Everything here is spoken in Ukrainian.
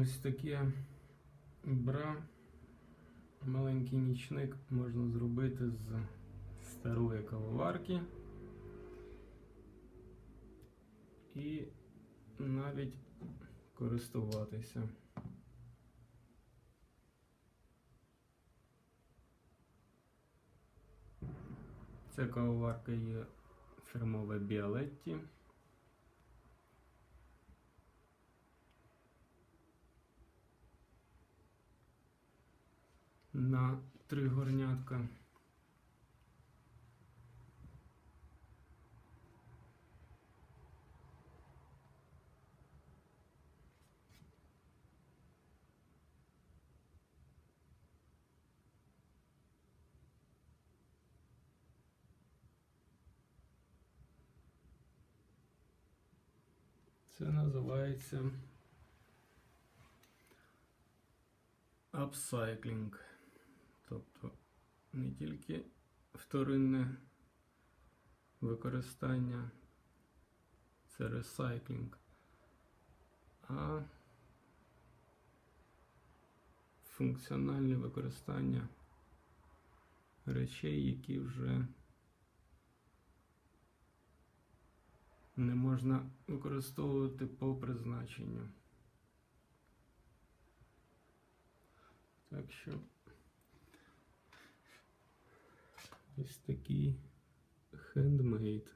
Ось таке бра. Маленький нічник можна зробити з старої кавоварки. І навіть користуватися. Ця кавоварка є фірмове Біалетті. На три горнятка. Це називається апсайклінг. Тобто не тільки вторинне використання, це ресайклінг, а функціональне використання речей, які вже не можна використовувати по призначенню. Так що ось такий хендмейд.